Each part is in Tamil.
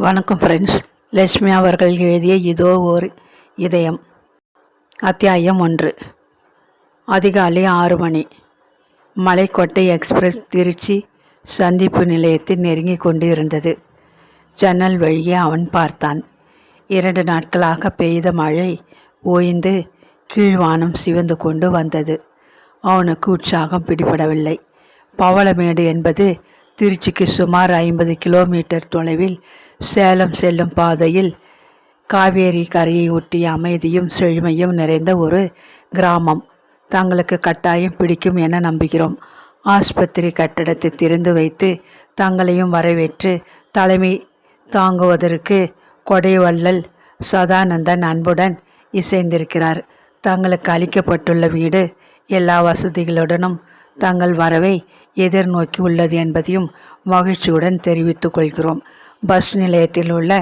வணக்கம் ஃப்ரெண்ட்ஸ் லட்சுமி அவர்கள் எழுதிய இதோ ஓர் இதயம். அத்தியாயம் ஒன்று. அதிகாலை ஆறு மணி. மலைக்கோட்டை எக்ஸ்பிரஸ் திருச்சி சந்திப்பு நிலையத்தில் நெருங்கி கொண்டு இருந்தது ஜன்னல் வழியே அவன் பார்த்தான். இரண்டு நாட்களாக பெய்த மழை ஓய்ந்து கீழ்வானம் சிவந்து கொண்டு வந்தது. அவனுக்கு உற்சாகம் பிடிபடவில்லை. பவளமேடு என்பது திருச்சிக்கு சுமார் ஐம்பது கிலோமீட்டர் தொலைவில் சேலம் செல்லும் பாதையில் காவேரி கரையை ஒட்டிய அமைதியும் செழுமையும் நிறைந்த ஒரு கிராமம். தங்களுக்கு கட்டாயம் பிடிக்கும் என நம்புகிறோம். ஆஸ்பத்திரி கட்டடத்தை திறந்து வைத்து தங்களையும் வரவேற்று தலைமை தாங்குவதற்கு கொடைவள்ளல் சதானந்தன் அன்புடன் இசைந்திருக்கிறார். தங்களுக்கு அளிக்கப்பட்டுள்ள வீடு எல்லா வசதிகளுடனும் தங்கள் வரவை எதிர்நோக்கி உள்ளது என்பதையும் மகிழ்ச்சியுடன் தெரிவித்துக் கொள்கிறோம். பஸ் நிலையத்தில் உள்ள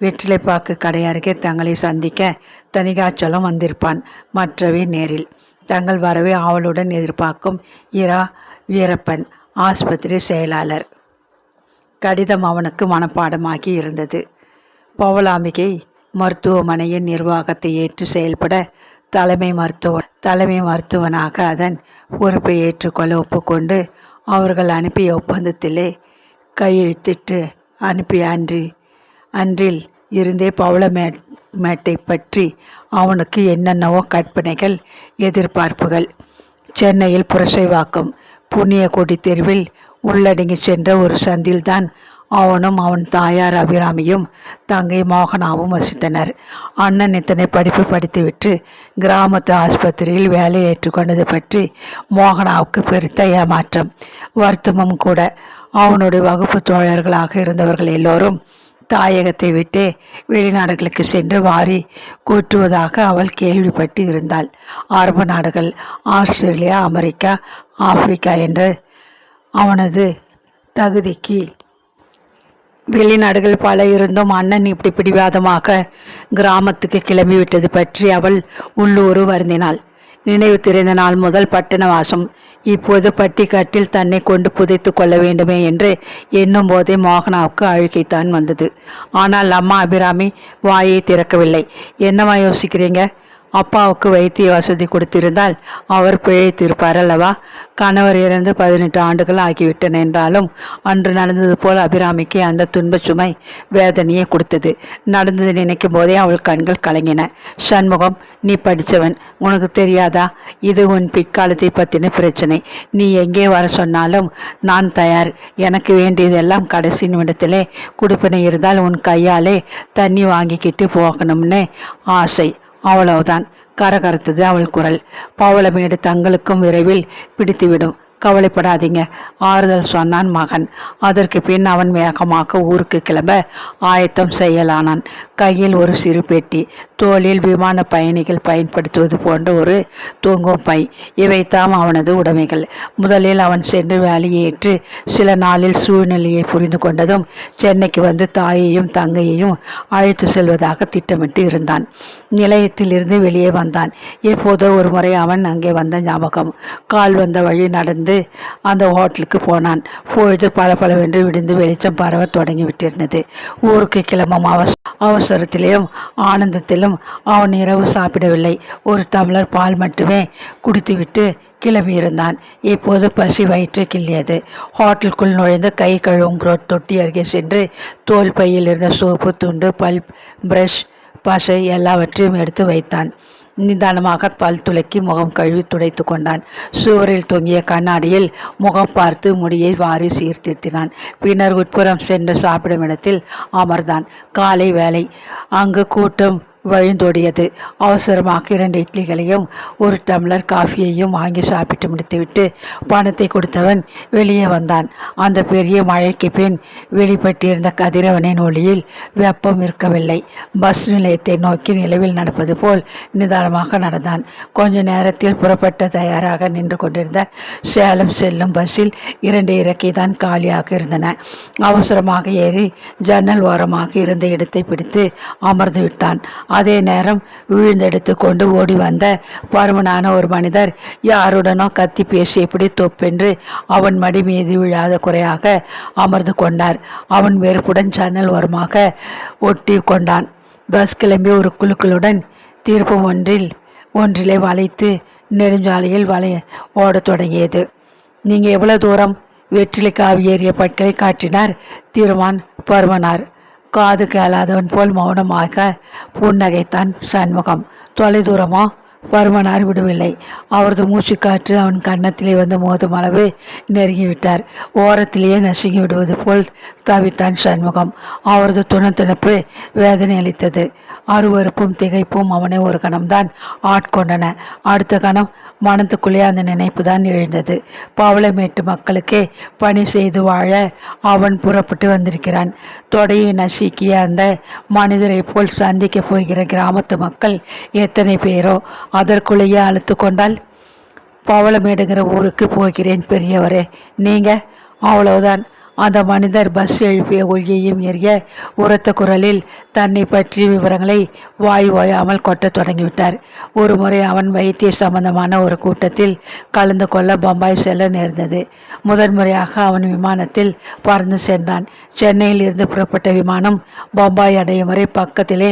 வெற்றிலைப்பாக்கு கடையருகே தங்களை சந்திக்க தனிகாச்சலம் வந்திருப்பான் மற்றவை நேரில். தங்கள் வரவை ஆவலுடன் எதிர்பார்க்கும் இரா வீரப்பன் ஆஸ்பத்திரி செயலாளர். கடிதம் அவனுக்கு மனப்பாடமாகி இருந்தது. பவலாம்பிகை மருத்துவமனையின் நிர்வாகத்தை ஏற்று செயல்பட தலைமை மருத்துவ தலைமை மருத்துவனாக அதன் பொறுப்பை ஏற்றுக்கொள்ள ஒப்புக்கொண்டு அவர்கள் அனுப்பிய ஒப்பந்தத்திலே கையெழுத்திட்டு அனுப்பிய அன்றி. அன்றில் இருந்தே பவள மே மேட்டை பற்றி அவனுக்கு என்னென்னவோ கற்பனைகள் எதிர்பார்ப்புகள். சென்னையில் புரசைவாக்கம் புண்ணிய கொடி தெருவில் உள்ளடங்கி சென்ற ஒரு சந்தில்தான் அவனும் அவன் தாயார் அபிராமியும் தங்கை மோகனாவும் வசித்தனர். அண்ணன் இத்தனை படிப்பு படித்துவிட்டு கிராமத்து ஆஸ்பத்திரியில் வேலை ஏற்றுக்கொண்டது பற்றி மோகனாவுக்கு பெருத்த ஏமாற்றம் வருத்தமும் கூட. அவனுடைய வகுப்பு தோழர்களாக இருந்தவர்கள் எல்லோரும் தாயகத்தை விட்டு வெளிநாடுகளுக்கு சென்று வாரி கூட்டுவதாக அவள் கேள்விப்பட்டு இருந்தாள். அரபு நாடுகள் ஆஸ்திரேலியா அமெரிக்கா ஆப்பிரிக்கா என்று அவனது தகுதிக்கு வெளிநாடுகள் பல இருந்தும் அண்ணன் இப்படி பிடிவாதமாக கிராமத்துக்கு கிளம்பிவிட்டது பற்றி அவள் உள்ளூர் வருந்தினாள். நினைவு தெரிந்த நாள் முதல் பட்டணவாசம் வாசம் இப்போது பட்டிக்காட்டில் தன்னை கொண்டு புதைத்து கொள்ள வேண்டுமே என்று எண்ணும் போதே மோகனாவுக்கு அழுகைத்தான் வந்தது. ஆனால் அம்மா அபிராமி வாயை திறக்கவில்லை. என்னவா யோசிக்கிறீங்க? அப்பாவுக்கு வைத்திய வசதி கொடுத்திருந்தால் அவர் பிழைத்திருப்பார் அல்லவா? கணவர் இறந்து பதினெட்டு ஆண்டுகள் ஆகிவிட்டன என்றாலும் அன்று நடந்தது போல் அபிராமிக்கு அந்த துன்ப சுமை வேதனையை கொடுத்தது. நடந்தது நினைக்கும் போதே அவள் கண்கள் கலங்கின. சண்முகம் நீ படித்தவன் உனக்கு தெரியாதா? இது உன் பிற்காலத்தை பற்றின பிரச்சனை. நீ எங்கே வர சொன்னாலும் நான் தயார். எனக்கு வேண்டியதெல்லாம் கடைசி நிமிடத்திலே கொடுப்பனை இருந்தால் உன் கையாலே தண்ணி வாங்கிக்கிட்டு போகணும்னு ஆசை. அவ்வளவுதான். கரகரத்தது அவள் குரல். பவளமேடு தங்களுக்கும் விரைவில் பிடித்துவிடும். கவலைப்படாதீங்க ஆறுதல் சொன்னான் மகன். அதற்கு பின் அவன் வேகமாக ஊருக்கு கிளம்ப ஆயத்தம் செய்யலானான். கையில் ஒரு சிறு பெட்டி தோளில் விமான பயணிகள் பயன்படுத்துவது போன்ற ஒரு தூங்கும் பை. இவைத்தாம் அவனது உடைமைகள். முதலில் அவன் சென்று வேலையேற்று சில நாளில் சூழ்நிலையை புரிந்து கொண்டதும் சென்னைக்கு வந்து தாயையும் தங்கையையும் அழைத்து செல்வதாக திட்டமிட்டு இருந்தான். நிலையத்திலிருந்து வெளியே வந்தான். எப்போதோ ஒரு முறை அவன் அங்கே வந்த ஞாபகம். கால் வந்த வழி நடந்து அந்த ஹோட்டலுக்கு போனான். பொழுது பல பலவென்று விடிந்து வெளிச்சம் பரவ தொடங்கிவிட்டிருந்தது. ஊருக்கு கிளம்பும் அவசரத்திலேயும் ஆனந்தத்திலும் ஆனந்தத்திலும் அவன் இரவு சாப்பிடவில்லை. ஒரு டம்ளர் பால் மட்டுமே குடித்துவிட்டு கிளம்பியிருந்தான். இப்போது பசி வயிற்று கிள்ளியது. ஹோட்டலுக்குள் நுழைந்து கை கழுவும் தொட்டி அருகே சென்று தோல் பையில் இருந்த சோப்பு துண்டு பல் பிரஷ் பசை எல்லாவற்றையும் எடுத்து வைத்தான். நிதானமாக பல் துளக்கி முகம் கழுவி துடைத்து கொண்டான். சுவரில் தொங்கிய கண்ணாடியில் முகம் பார்த்து முடியை வாரி சீர்திருத்தினான். பின்னர் உட்புறம் சென்று சாப்பிடும் இடத்தில் அமர்ந்தான். காலை வேலை அங்கு கூட்டம் வழிந்தோடியது. அவசரமாக இரண்டு இட்லிகளையும் ஒரு டம்ளர் காஃபியையும் வாங்கி சாப்பிட்டு முடித்துவிட்டு பணத்தை கொடுத்தவன் வெளியே வந்தான். அந்த பெரிய மழைக்கு பின் வெளிப்பட்டிருந்த கதிரவனின் ஒளியில் வெப்பம் இருக்கவில்லை. பஸ் நிலையத்தை நோக்கி நிலவில் நடப்பது போல் நிதானமாக நடந்தான். கொஞ்ச நேரத்தில் புறப்பட்ட தயாராக நின்று கொண்டிருந்த சேலம் செல்லும் பஸ்ஸில் இரண்டு இறக்கை தான் காலியாக இருந்தன. அவசரமாக ஏறி ஜன்னல் ஓரமாக இருந்த இடத்தை பிடித்து அமர்ந்து விட்டான். அதே நேரம் விழுந்தெடுத்து கொண்டு ஓடி வந்த பருமனான ஒரு மனிதர் யாருடனோ கத்தி பேசியபடி தொப்பென்று அவன் மடி மீது விழாத குறையாக அமர்ந்து கொண்டார். அவன் வெறுப்புடன் ஜன்னல் ஓரமாக ஒட்டி கொண்டான். பஸ் கிளம்பி ஒரு குழுக்களுடன் தீர்ப்பு ஒன்றில் ஒன்றிலே வளைத்து நெடுஞ்சாலையில் வளைய ஓடத் தொடங்கியது. நீங்கள் எவ்வளோ தூரம் வெற்றிலை காவி ஏறிய பட்களை காட்டினார்? திருமான் பருமனார். காது கேளாதவன் போல் மௌனமாக புன்னகைத்தான் சண்முகம். தொலை வருமனார் விடவில்லை. அவரது மூச்சுக்காற்று அவன் கன்னத்திலே வந்து மோதும் அளவு நெருங்கிவிட்டார். ஓரத்திலேயே நசுங்கி விடுவது போல் தவித்தான் சண்முகம். அவரது துணத்துணப்பு வேதனை அளித்தது. அருவருப்பும் திகைப்பும் அவனை ஒரு கணம்தான் ஆட்கொண்டன. அடுத்த கணம் மனத்துக்குள்ளே அந்த நினைப்பு தான் எழுந்தது. பவளமேட்டு மக்களுக்கு பணி செய்து வாழ அவன் புறப்பட்டு வந்திருக்கிறான். தொடையை நசுக்கிய அந்த மனிதரை போல் சந்திக்க போகிற கிராமத்து மக்கள் எத்தனை பேரோ அதற்குள்ளேயே அழுத்து கொண்டால் பவளமேடுங்கிற ஊருக்கு போகிறேன் பெரியவரே நீங்கள் அவ்வளவுதான். அந்த மனிதர் பஸ் எழுப்பிய ஒளியையும் எரிய உரத்த குரலில் தன்னை பற்றிய விவரங்களை வாய் ஓயாமல் கொட்டத் தொடங்கிவிட்டார். ஒரு முறை அவன் வைத்திய சம்பந்தமான ஒரு கூட்டத்தில் கலந்து கொள்ள பம்பாய் செல்ல நேர்ந்தது. முதன்முறையாக அவன் விமானத்தில் பறந்து சென்றான். சென்னையில் இருந்து புறப்பட்ட விமானம் பம்பாய் அடையும் வரை பக்கத்திலே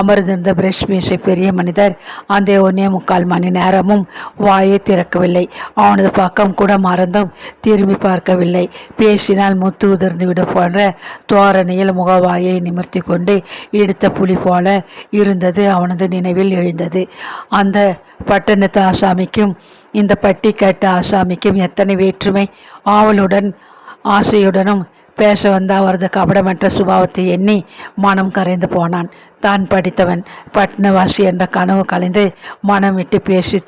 அமர்ந்திருந்த பிரஷ் மீசை பெரிய மனிதர் அந்த ஒன்னே முக்கால் மணி நேரமும் வாயை திறக்கவில்லை. அவனது பக்கம் கூட மறந்தும் திரும்பி பார்க்கவில்லை. பேசினால் முத்து உதிர்ந்து விட போன்ற தோரணையில் முகவாயை நிமிர்த்தி கொண்டு எடுத்த புலி போல இருந்தது அவனது நினைவில் எழுந்தது. அந்த பட்டணத்து ஆசாமிக்கும் இந்த பட்டி கேட்ட ஆசாமிக்கும் எத்தனை வேற்றுமை? ஆவலுடன் ஆசையுடனும் பேச வந்த அவரது கபடமற்ற சுபாவத்தை எண்ணி மனம் கரைந்து போனான். தான் படித்தவன் பட்னவாசி என்ற கனவு கலைந்து மனம் விட்டு பேசி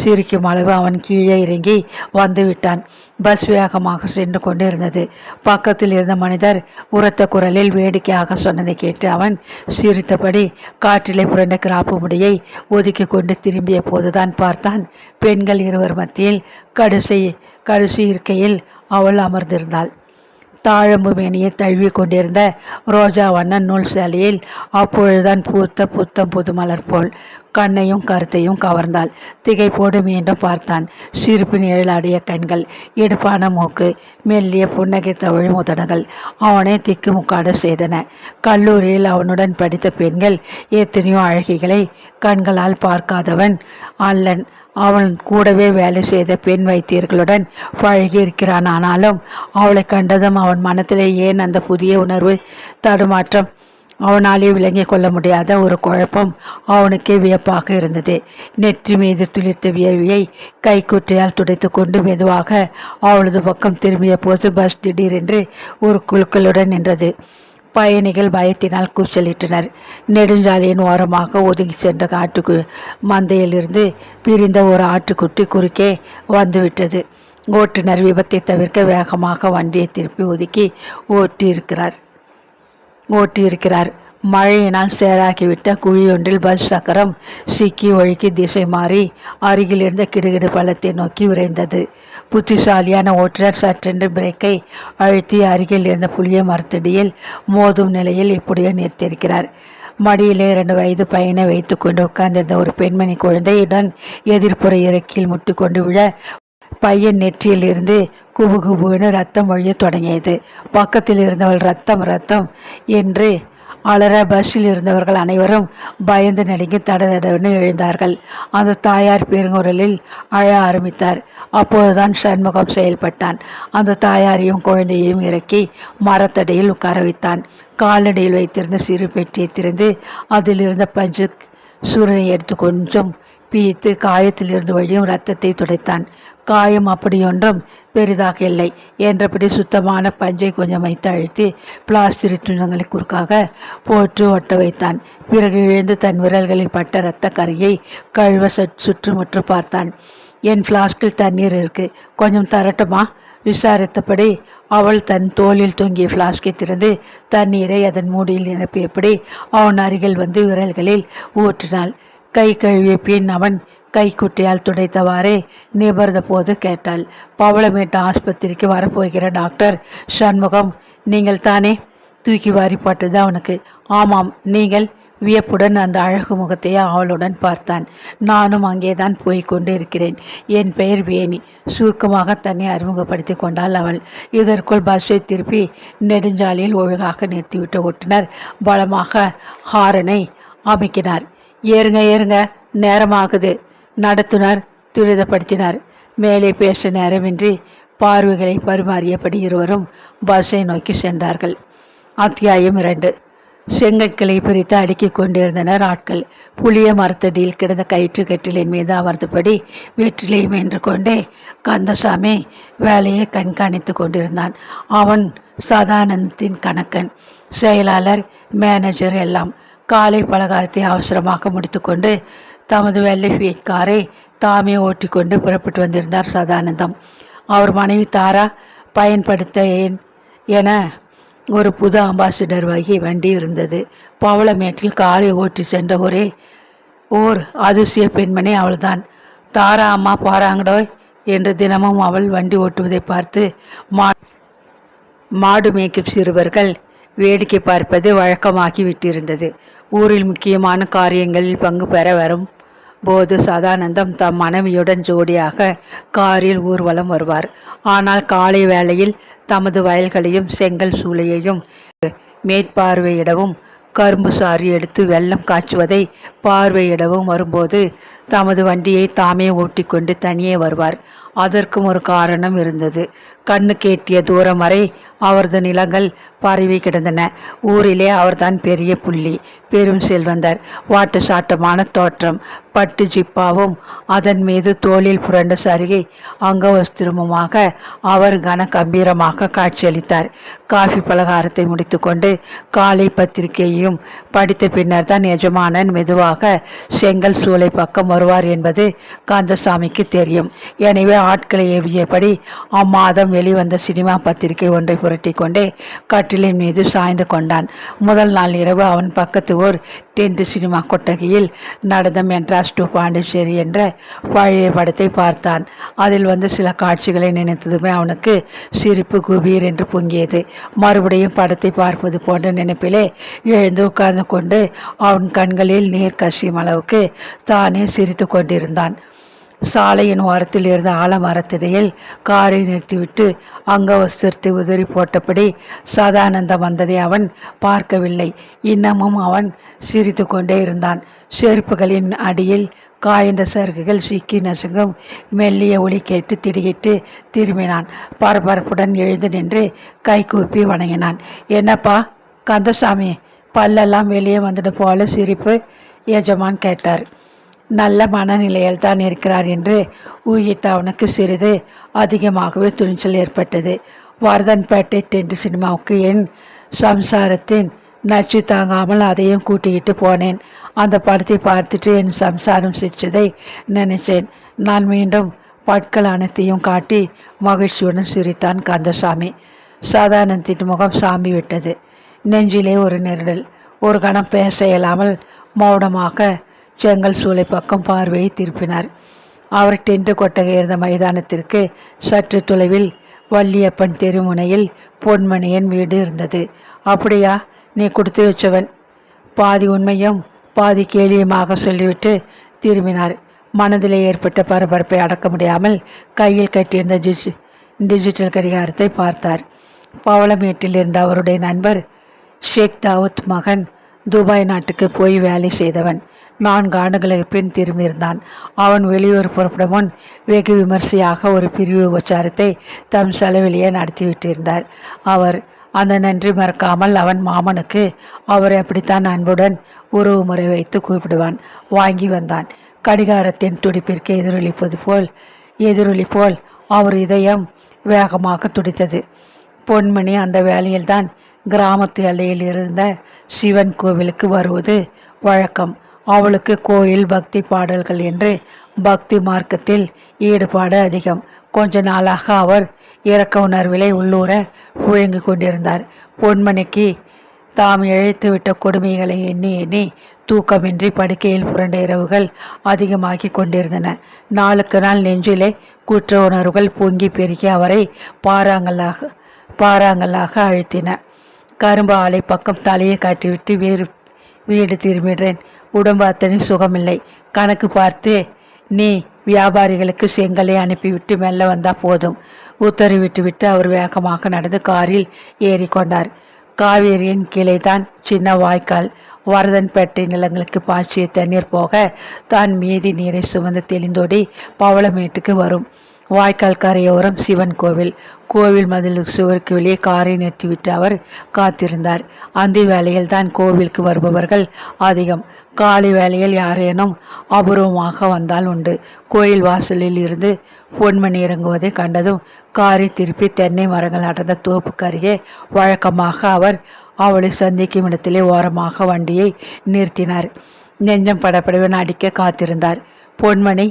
சிரிக்கும் அளவு அவன் கீழே இறங்கி வந்து விட்டான். பஸ் வேகமாக சென்று கொண்டிருந்தது. பக்கத்தில் இருந்த மனிதர் உரத்த குரலில் வேடிக்கையாக சொன்னதை கேட்டு அவன் சிரித்தபடி காற்றிலே புரண்ட கிராப்பு முடியை ஒதுக்கி கொண்டு திரும்பிய போதுதான் பார்த்தான். பெண்கள் இருவர் மத்தியில் கடுசை கடுசி இருக்கையில் அவள் அமர்ந்திருந்தாள். தாழம்பு மேனியை தழுவி கொண்டிருந்த ரோஜா வண்ண நூல் சேலையில் அப்பொழுதுதான் பூத்த புத்தம் புது மலர் போல் கண்ணையும் கருத்தையும் கவர்ந்தாள். திகைப்போடு மீண்டும் பார்த்தான். சிரிப்பு நிழலாடிய கண்கள் இடுப்பான மூக்கு மெல்லிய புன்னகை தவழ் முதனங்கள் அவனை திக்குமுக்காடு செய்தன. கல்லூரியில் அவனுடன் படித்த பெண்கள் எத்தனையோ அழகிகளை கண்களால் பார்க்காதவன் அல்லன். அவன் கூடவே வேலை செய்த பெண் வைத்தியர்களுடன் பழகியிருக்கிறான். ஆனாலும் அவளை கண்டதும் அவன் மனத்திலே ஏன் அந்த புதிய உணர்வு தடுமாற்றம் அவனாலே விளங்கிக் கொள்ள முடியாத ஒரு குழப்பம் அவனுக்கே வியப்பாக இருந்தது. நெற்றி மீது துளிர்த்த வியர்வியை கைக்குட்டையால் துடைத்து கொண்டு மெதுவாக அவளது பக்கம் திரும்பிய போது பஸ் திடீரென்று ஒரு குழுக்களுடன் நின்றது. பயணிகள் பயத்தினால் கூச்சலிட்டனர். நெடுஞ்சாலையின் ஓரமாக ஒதுங்கி சென்ற காட்டுக்கு மந்தையிலிருந்து பிரிந்த ஒரு ஆட்டுக்குட்டி குறுக்கே வந்துவிட்டது. ஓட்டுநர் விபத்தை தவிர்க்க வேகமாக வண்டியை திருப்பி ஒதுக்கி ஓட்டியிருக்கிறார். ஓட்டியிருக்கிறார். மழையினால் சேராக்கிவிட்ட குழியொன்றில் பஸ் சக்கரம் சிக்கி ஒழுக்கி திசை மாறி அருகில் இருந்த கிடுகிடு பள்ளத்தை நோக்கி விரைந்தது. புத்திசாலியான ஓட்டுநர் சற்றென்று பிரேக்கை அழுத்தி அருகில் இருந்த புளிய மரத்தடியில் மோதும் நிலையில் இப்படியே நிறுத்தியிருக்கிறார். மடியிலே இரண்டு வயது பையனை வைத்துக்கொண்டு உட்கார்ந்திருந்த ஒரு பெண்மணி குழந்தையுடன் எதிர்ப்புற இறக்கில் முட்டிக்கொண்டு விழ பையன் நெற்றியில் இருந்து குபு குபுன்னு ரத்தம் வழிய தொடங்கியது. பக்கத்தில் இருந்தவள் ரத்தம் ரத்தம் என்று அலற பஸ்ஸில் இருந்தவர்கள் அனைவரும் பயந்து நடுங்கி தடதடன்னு எழுந்தார்கள். அந்த தாயார் பெருங்குரலில் அழ ஆரம்பித்தார். அப்போதுதான் சண்முகம் செயல்பட்டான். அந்த தாயாரையும் குழந்தையையும் இறக்கி மரத்தடியில் உட்கார வைத்தான். காலடியில் வைத்திருந்த சிறு பெட்டியை திறந்து அதில் இருந்த பஞ்சு சூரியனை எடுத்து கொஞ்சம் பீய்த்து காயத்திலிருந்து வழியும் ரத்தத்தை துடைத்தான். காயம் அப்படியொன்றும் பெரிதாக இல்லை. என்றபடி சுத்தமான பஞ்சை கொஞ்சம் வைத்து அழுத்தி பிளாஸ்டிக் துணங்களை குறுக்காக போற்று ஒட்ட வைத்தான். பிறகு எழுந்து தன் விரல்களில் பட்ட இரத்த கரையை கழுவ சுற்றுமுற்று பார்த்தான். என் ஃப்ளாஸ்கில் தண்ணீர் இருக்கு. கொஞ்சம் தரட்டுமா? விசாரித்தபடி அவள் தன் தோளில் தொங்கிய ஃப்ளாஸ்கை திறந்து தண்ணீரை அதன் மூடியில் நிரப்பியபடி அவன் அருகில் வந்து விரல்களில் ஊற்றினாள். கை கழுவிய பின் அவன் கைக்குட்டியால் துடைத்தவாறே நிபர்ந்த போது கேட்டாள். பவளமேட்டு ஆஸ்பத்திரிக்கு வரப்போகிற டாக்டர் சண்முகம் நீங்கள் தானே? தூக்கி வாரி போட்டது அவனுக்கு ஆமாம் நீங்கள் வியப்புடன் அந்த அழகு முகத்தையே அவளுடன் பார்த்தான். நானும் அங்கேதான் போய்க் கொண்டு இருக்கிறேன். என் பெயர் வேணி. சுருக்கமாக தன்னை அறிமுகப்படுத்தி கொண்டாள் அவள். இதற்குள் பஸ்ஸை திருப்பி நெடுஞ்சாலையில் ஒழுங்காக நிறுத்திவிட்ட ஓட்டுநர் பலமாக ஹாரனை அமைக்கினார். ஏறுங்க ஏறுங்க. நேரமாகுது. நடத்துனர் துரிதப்படுத்தினார். மேலே பேச நேரமின்றி பார்வைகளை பரிமாறியபடி இருவரும் பஸ்ஸை நோக்கி சென்றார்கள். அத்தியாயம் இரண்டு. செங்கற்களை பிரித்து அடுக்கிக் கொண்டிருந்தனர் ஆட்கள். புளிய மரத்தடியில் கிடந்த கயிற்று கட்டிலின் மீது அமர்ந்தபடி வெற்றிலை மென்று கொண்டே கந்தசாமி வேலையை கண்காணித்து கொண்டிருந்தான். அவன் சதானந்தின் கணக்கன் செயலாளர் மேனேஜர் எல்லாம். காலை பலகாரத்தை அவசரமாக முடித்துக்கொண்டு தமது வெள்ளை ஃபியட் காரை தாமே ஓட்டிக்கொண்டு புறப்பட்டு வந்திருந்தார் சதானந்தம். அவர் மனைவி தாரா பயன்படுத்த ஏன் என ஒரு புது அம்பாசிடர் வகை வண்டி இருந்தது. பவளமேட்டில் காரை ஓட்டி சென்ற ஒரே ஓர் அதிசய பெண்மணி அவள்தான். தாரா அம்மா பாராங்கடோ என்று தினமும் அவள் வண்டி ஓட்டுவதை பார்த்து மா மாடு மேய்க்கும் சிறுவர்கள் வேடிக்கை பார்ப்பது வழக்கமாகி விட்டிருந்தது ஊரில் முக்கியமான காரியங்களில் பங்கு பெற வரும் போது சதானந்தம் தம் மனைவியுடன் ஜோடியாக காரில் ஊர்வலம் வருவார். ஆனால் காலை வேளையில் தமது வயல்களையும் செங்கல் சூளையையும் மேற்பார்வையிடவும் கரும்பு சாறு எடுத்து வெள்ளம் காய்ச்சுவதை பார்வையிடவும் வரும்போது தமது வண்டியை தாமே ஓட்டிக்கொண்டு தனியே வருவார். அதற்கும் ஒரு காரணம் இருந்தது. கண்ணு கேட்டிய தூரம் வரை அவரது நிலங்கள் பரவி கிடந்தன. ஊரிலே அவர்தான் பெரிய புள்ளி பெரும் செல்வந்தர் வாட்டு சாட்டமான தோற்றம் பட்டு ஜிப்பாவும் அதன் மீது தோளில் புரண்ட சருகை அங்கவஸ்திரமுமாக அவர் கன கம்பீரமாக காட்சியளித்தார். காஃபி பலகாரத்தை முடித்துக்கொண்டு காலை பத்திரிகையையும் படித்த பின்னர் தான் எஜமானன் மெதுவாக செங்கல் சூளை பக்கம் வருவார் என்பது கந்தசாமிக்கு தெரியும். எனவே ஆட்களை ஏவியபடி அம்மாதம் வெளிவந்த சினிமா பத்திரிகை ஒன்றை புரட்டி கொண்டே கட்டிலின் மீது சாய்ந்து கொண்டான். முதல் நாள் இரவு அவன் பக்கத்து ஓர் டென்ட் சினிமா கொட்டகையில் நடந்த மெட்ராஸ் டு பாண்டிச்சேரி என்ற பழைய படத்தை பார்த்தான். அதில் வந்து சில காட்சிகளை நினைத்ததுமே அவனுக்கு சிரிப்பு குபீர் என்று பொங்கியது. மறுபடியும் படத்தை பார்ப்பது போன்ற நினைப்பிலே எழுந்து உட்கார்ந்து கொண்டு அவன் கண்களில் நீர் கசியும் அளவுக்கு தானே சிரித்து கொண்டிருந்தான். சாலையின் ஓரத்தில் இருந்த ஆலமரத்திடையில் காரை நிறுத்திவிட்டு அங்கவஸ்திரத்தை உதறி போட்டபடி சதானந்தம் வந்ததை அவன் பார்க்கவில்லை. இன்னமும் அவன் சிரித்து கொண்டே இருந்தான். செருப்புகளின் அடியில் காய்ந்த சருகுகள் சிக்கி நசுங்கும் மெல்லிய ஒளி கேட்டு திடுகிட்டு திரும்பினான். பரபரப்புடன் எழுந்து நின்று கை கூப்பி வணங்கினான். என்னப்பா கந்தசாமி பல்லெல்லாம் வெளியே வந்துடும் போல சிரிப்பு. எஜமான் கேட்டார் நல்ல மனநிலையில் தான் இருக்கிறார் என்று ஊகித்த அவனுக்கு சிறிது அதிகமாகவே துணிச்சல் ஏற்பட்டது. வரதன்பேட்டை டென்ட் சினிமாவுக்கு என் சம்சாரத்தின் நச்சு தாங்காமல் அதையும் கூட்டிக்கிட்டு போனேன். அந்த படத்தை பார்த்துட்டு என் சம்சாரம் சிரிச்சதை நினைச்சேன் நான் மீண்டும் பட்கள் அனைத்தையும் காட்டி மகிழ்ச்சியுடன் சிரித்தான் கந்தசாமி. சாதாரணத்தின் முகம் சாமி விட்டது. நெஞ்சிலே ஒரு நெருடல் ஒரு கணம் பேச இயலாமல் மௌனமாக செங்கல் சூளை பக்கம் பார்வையை திருப்பினார். அவர் டென்ட் கொட்டகை இருந்த மைதானத்திற்கு சற்று தொலைவில் வள்ளியப்பன் தெருமுனையில் பொன்மணியன் வீடு இருந்தது. அப்படியா நீ கொடுத்து வச்சவன். பாதி உண்மையும் பாதி கேலியுமாக சொல்லிவிட்டு திரும்பினார். மனதிலே ஏற்பட்ட பரபரப்பை அடக்க முடியாமல் கையில் கட்டியிருந்த டிஜி டிஜிட்டல் கடிகாரத்தை பார்த்தார். பவளமேட்டில் இருந்த அவருடைய நண்பர் ஷேக் தாவூத் மகன் துபாய் நாட்டுக்கு போய் வேலை செய்தவன். நான்கு ஆண்டுகளுக்கு பின் திரும்பியிருந்தான். அவன் வெளியூர் புறப்படும் முன் வெகு விமர்சையாக ஒரு பிரிவு உபச்சாரத்தை தம் செலவிலேயே நடத்திவிட்டிருந்தார். அவர் அந்த நன்றி மறக்காமல் அவன் மாமனுக்கு அவர் அப்படித்தான் அன்புடன் உறவு முறை வைத்து கூப்பிடுவான் வாங்கி வந்தான். கடிகாரத்தின் துடிப்பிற்கு எதிரொலிப்பது போல் எதிரொலி போல் அவர் இதயம் வேகமாக துடித்தது. பொன்மணி அந்த வேலையில்தான் கிராமத்து எல்லையில் இருந்த சிவன் கோவிலுக்கு வருவது வழக்கம். அவளுக்கு கோயில் பக்தி பாடல்கள் என்று பக்தி மார்க்கத்தில் ஈடுபாடு அதிகம். கொஞ்ச நாளாக அவர் இறக்க உணர்விலை உள்ளூர புழங்கிக் கொண்டிருந்தார். பொன்மணிக்கு தாம் இழைத்துவிட்ட கொடுமைகளை எண்ணி எண்ணி தூக்கமின்றி படுக்கையில் புரண்ட இரவுகள் அதிகமாகி கொண்டிருந்தன. நாளுக்கு நாள் நெஞ்சிலே குற்ற உணர்வுகள் பொங்கி பெருகி அவரை பாறாங்கல்லாக பாறாங்கல்லாக அழுத்தின. கரும்பு ஆலை பக்கம் தலையை காட்டிவிட்டு வேறு வீடு திரும்பிடுறேன் உடம்பு அத்தனை சுகமில்லை. கணக்கு பார்த்து நீ வியாபாரிகளுக்கு செங்கலை அனுப்பிவிட்டு மெல்ல வந்தா போதும். உத்தரவிட்டு விட்டு அவர் வேகமாக நடந்து காரில் ஏறிக்கொண்டார் காவேரியின் கிளைதான் சின்ன வாய்க்கால். வரதன்பேட்டை நிலங்களுக்கு பாய்ச்சிய தண்ணீர் போக தான் மீதி நீரை சுமந்து தெளிந்தோடி பவளமேட்டுக்கு வரும். வாய்க்கால் கரையோரம் சிவன் கோவில். கோவில் மதில் சுவருக்கு வெளியே காரை நிறுத்திவிட்டு அவர் காத்திருந்தார். அந்த வேளையில் தான் கோவிலுக்கு வருபவர்கள் அதிகம். காலை வேளையில் யாரேனும் அபூர்வமாக வந்தால் உண்டு. கோயில் வாசலில் இருந்து பொன்மணி இறங்குவதை கண்டதும் காரை திருப்பி தென்னை மரங்கள் அடர்ந்த தோப்புக்கு அருகே வழக்கமாக அவர் அவளை சந்திக்கும் இடத்திலே ஓரமாக வண்டியை நிறுத்தினார். நெஞ்சம் படப்படவென அடிக்க காத்திருந்தார். பொன்மணி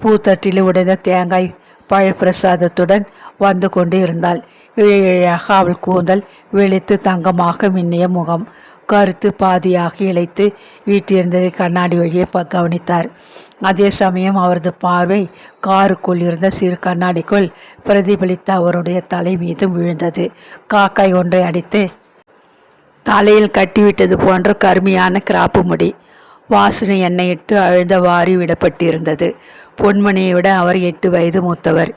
பூத்தட்டில் உடைந்த தேங்காய் பழப்பிரசாதத்துடன் வந்து கொண்டு இருந்தாள் இழையாக அவள் கூந்தல் வெளித்து தங்கமாக மின்னிய முகம். கருத்து பாதியாக இழைத்து வீட்டிருந்ததை கண்ணாடி வழியே கவனித்தார். அதே சமயம் அவரது பார்வை காருக்குள் இருந்த சிறு கண்ணாடிக்குள் பிரதிபலித்த அவருடைய தலை மீதும் விழுந்தது. காக்காய் ஒன்றை அடித்து தலையில் கட்டிவிட்டது போன்ற கருமையான கிராப்பு முடி. வாசனை எண்ணெயிட்டு அழுத வாரி விடப்பட்டிருந்தது. பொன்மணியை விட அவர் எட்டு வயது மூத்தவர்.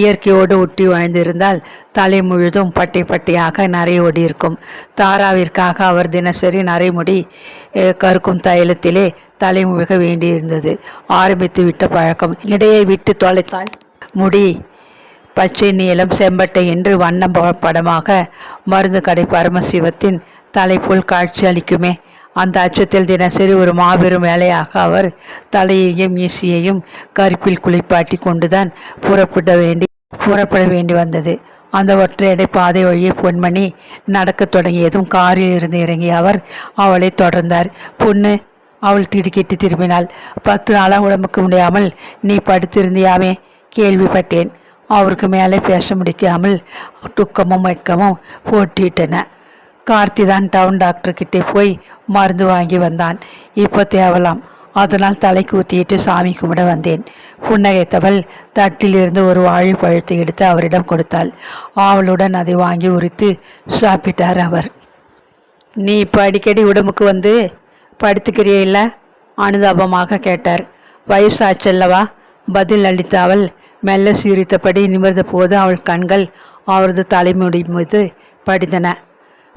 இயற்கையோடு ஒட்டி வாழ்ந்திருந்தால் தலை முழுதும் பட்டை பட்டையாக நரை ஓடியிருக்கும் தாராவிற்காக அவர் தினசரி நரைமுடி கருக்கும் தைலத்திலே தலை முழுக வேண்டியிருந்தது. ஆரம்பித்து விட்ட பழக்கம். இடையை விட்டு தொலைத்தால் முடி பச்சை நீளம் செம்பட்டை என்று வண்ணம் படமாக மருந்து கடை பரமசிவத்தின் தலைப்புல் காட்சி அளிக்குமே. அந்த அச்சத்தில் தினசரி ஒரு மாபெரும் வேலையாக அவர் தலையையும் ஈசியையும் கருப்பில் குளிப்பாட்டி கொண்டுதான் புறப்பட வேண்டி புறப்பட வேண்டி வந்தது. அந்த ஒற்றையடை பாதை வழியே பொன்மணி நடக்கத் தொடங்கியதும் காரில் இருந்து இறங்கிய அவர் அவளை தொடர்ந்தார். பொண்ணு அவள் திடுக்கிட்டு திரும்பினாள். பத்து நாளாக உடம்புக்கு முடியாமல் நீ படுத்திருந்தியாமே? கேள்விப்பட்டேன். அவருக்கு மேலே பேச முடிக்காமல் துக்கமும் வெட்கமும் போட்டிட்டன கார்த்தி தான் டவுன் டாக்டர்கிட்டே போய் மருந்து வாங்கி வந்தான். இப்போ தேவலாம். அதனால் தலைக்கு ஊற்றிட்டு சாமி கும்பிட வந்தேன். புன்னகைத்தவள் தட்டிலிருந்து ஒரு வாழைப்பழத்தை எடுத்து அவரிடம் கொடுத்தாள். ஆவலுடன் அதை வாங்கி உரித்து சாப்பிட்டார் அவர். நீ இப்போ அடிக்கடி உடம்புக்கு வந்து படுத்துக்கிறிய இல்லை? அனுதாபமாக கேட்டார். வயசாச்சல்லவா? பதில் அளித்த அவள் மெல்ல சிரித்தபடி நிமிர்ந்த போது அவள் கண்கள் அவரது தலைமுடி மீது படித்தன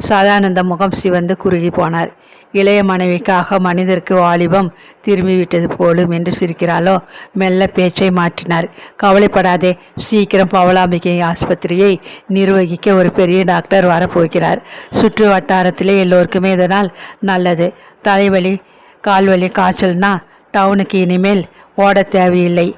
சதானந்த முகம் சிவந்து குறுகி போனார். இளைய மனைவிக்காக மனிதருக்கு வாலிபம் திரும்பிவிட்டது போலும் என்று சிரிக்கிறாளோ? மெல்ல பேச்சை மாற்றினார். கவலைப்படாதே சீக்கிரம் பவளாம்பிகை ஆஸ்பத்திரியை நிர்வகிக்க ஒரு பெரிய டாக்டர் வரப்போகிறார். சுற்று வட்டாரத்திலே எல்லோருக்குமே இதனால் நல்லது. தலைவலி கால்வலி காய்ச்சல்னா டவுனுக்கு இனிமேல் ஓட தேவையில்லை.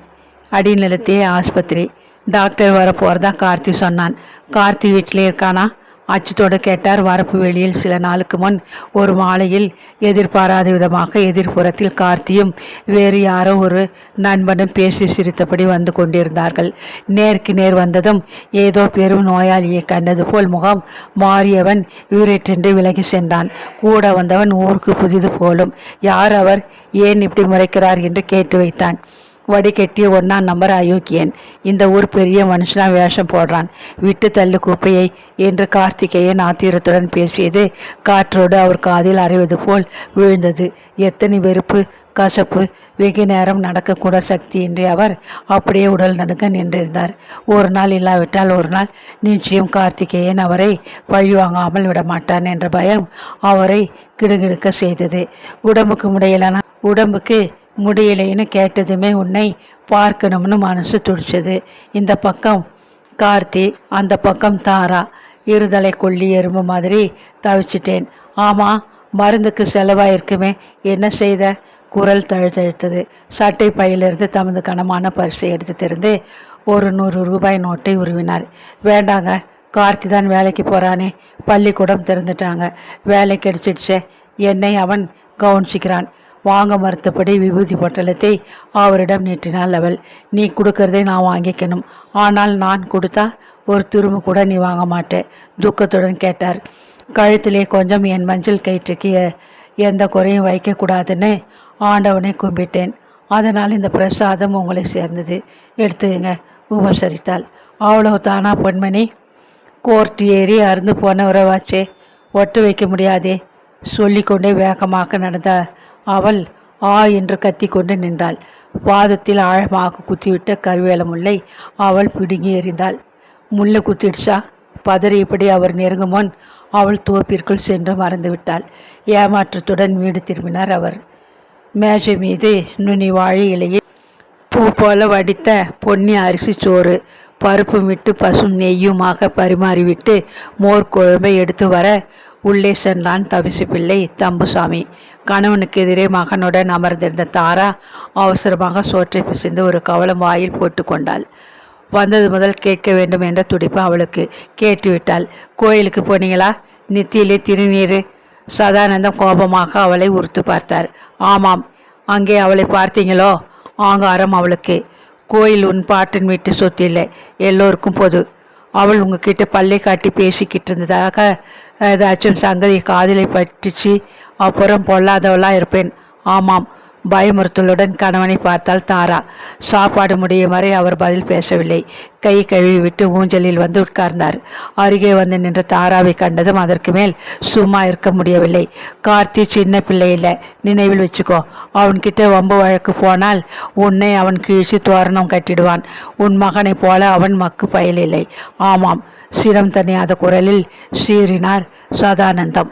அடிநிலத்தே ஆஸ்பத்திரி. டாக்டர் வர போகிறதா கார்த்தி சொன்னான். கார்த்தி வீட்டிலே இருக்கானா? அச்சத்தோடு கேட்டார் வரப்பு வெளியில் சில நாளுக்கு முன் ஒரு மாலையில் எதிர்பாராத விதமாக எதிர்ப்புறத்தில் கார்த்தியும் வேறு யாரோ ஒரு நண்பனும் பேசி சிரித்தபடி வந்து கொண்டிருந்தார்கள். நேருக்கு நேர் வந்ததும் ஏதோ பெரும் நோயாளியை கண்டது போல் முகம் மாறியவன் யூரேட்டென்று விலகி சென்றான். கூட வந்தவன் ஊருக்கு புதிது போலும். யார் அவர்? ஏன் இப்படி முறைக்கிறார் என்று கேட்டு வைத்தான். வடிகட்டிய ஒன்றாம் நம்பர் அயோக்கியன். இந்த ஊர் பெரிய மனுஷனா வேஷம் போடுறான். விட்டு தள்ளு குப்பையை என்று கார்த்திகேயன் ஆத்திரத்துடன் பேசியது காற்றோடு அவர் காதில் அறைவது போல் விழுந்தது. எத்தனை வெறுப்பு கசப்பு வெகு நேரம் நடக்கக்கூட சக்தியின்றி அவர் அப்படியே உடல் நடுங்க நின்றிருந்தார். ஒரு நாள் இல்லாவிட்டால் ஒரு நாள் நிச்சயம் கார்த்திகேயன் அவரை பழிவாங்காமல் விடமாட்டான் என்ற பயம் அவரை கிடுகிடுக்க செய்தது. உடம்புக்கு முடையிலான உடம்புக்கு முடியலைன்னு கேட்டதுமே உன்னை பார்க்கணும்னு மனசு துடிச்சது. இந்த பக்கம் கார்த்தி அந்த பக்கம் தாரா. இருதலை கொல்லி எறும்பு மாதிரி தவிச்சிட்டேன். ஆமாம் மருந்துக்கு செலவாயிருக்குமே. என்ன செய்த? குரல் தழுத்தழுத்தது சட்டை பையிலிருந்து தமது கனமான பரிசை எடுத்து திறந்து ஒரு நூறு ரூபாய் நோட்டை உருவினார். வேண்டாங்க கார்த்தி தான் வேலைக்கு போகிறானே பள்ளிக்கூடம் திறந்துட்டாங்க. வேலை கிடைச்சிடுச்சே. என்னை அவன் கவனிச்சிக்கிறான். வாங்க மறுத்தபடி விபூதி பொட்டலத்தை அவரிடம் நீட்டினாள் அவள். நீ கொடுக்கறதை நான் வாங்கிக்கணும். ஆனால் நான் கொடுத்தா ஒரு துரும்பு கூட நீ வாங்க மாட்டே துக்கத்துடன் கேட்டார். கழுத்திலே கொஞ்சம் என் மஞ்சள் கயிற்றுக்கு எந்த குறையும் வைக்கக்கூடாதுன்னு ஆண்டவனை கும்பிட்டேன். அதனால் இந்த பிரசாதம் உங்களை சேர்ந்தது. எடுத்துக்கங்க உபசரித்தாள். அவ்வளவு தானா பொன்மணி? கோர்ட் ஏறி அருந்து போன உறவாச்சே. ஒட்டு வைக்க முடியாதே. சொல்லிக்கொண்டே வேகமாக நடந்த அவள் ஆ என்று கத்திக்கொண்டு நின்றாள். பாதத்தில் ஆழமாக குத்திவிட்ட கருவேல முல்லை அவள் பிடுங்கி எறிந்தாள். முல்லை குத்திடுச்சா? பதறியபடி அவர் நெருங்கும் முன் அவள் தோப்பிற்குள் சென்று மறந்துவிட்டாள். ஏமாற்றத்துடன் வீடு திரும்பினார் அவர். மேஜை மீது நுனி வாழை இலையில் பூ போல வடித்த பொன்னி அரிசி சோறு பருப்பும் விட்டு பசும் நெய்யுமாக பரிமாறிவிட்டு மோர் குழம்பை எடுத்து வர உள்ளே சென்றான் தவிசு பிள்ளை தம்புசாமி. கணவனுக்கு எதிரே மகனுடன் அமர்ந்திருந்த தாரா அவசரமாக சோற்றை பிசைந்து ஒரு கவலம் வாயில் போட்டு கொண்டாள். வந்தது முதல் கேட்க வேண்டும் என்ற துடிப்பு அவளுக்கு கேட்டுவிட்டாள். கோயிலுக்கு போனீங்களா? நெத்தியிலே திருநீர். சதானந்தம் கோபமாக அவளை உறுத்து பார்த்தார். ஆமாம். அங்கே அவளை பார்த்தீங்களோ? ஆங்காரம் அவளுக்கு. கோயில் உன் பாட்டின் வீட்டு சொத்து இல்லை. எல்லோருக்கும் பொது. அவள் உங்ககிட்ட பல்லை காட்டி பேசிக்கிட்டு இருந்ததாக ஏதாச்சும் சங்கதி காதிலை பட்டுச்சு அப்புறம் பொல்லாதவளா இருப்பேன். ஆமாம் பயமுறுத்தலுடன் கணவனை பார்த்தால் தாரா. சாப்பாடு முடியும் வரை அவர் பதில் பேசவில்லை. கை கழுவி விட்டு ஊஞ்சலில் வந்து உட்கார்ந்தார். அருகே வந்து நின்ற தாராவை கண்டதும் அதற்கு மேல் சும்மா இருக்க முடியவில்லை. கார்த்தி சின்ன பிள்ளை இல்லை. நினைவில் வச்சுக்கோ. அவன்கிட்ட வம்பு வழக்கு போனால் உன்னை அவன் கீழ்ச்சி தோரணம் கட்டிடுவான். உன் மகனைப் போல அவன் மக்கு பயலில்லை. ஆமாம். சிரம் தனியாத குரலில் சீறினார் சதானந்தம்.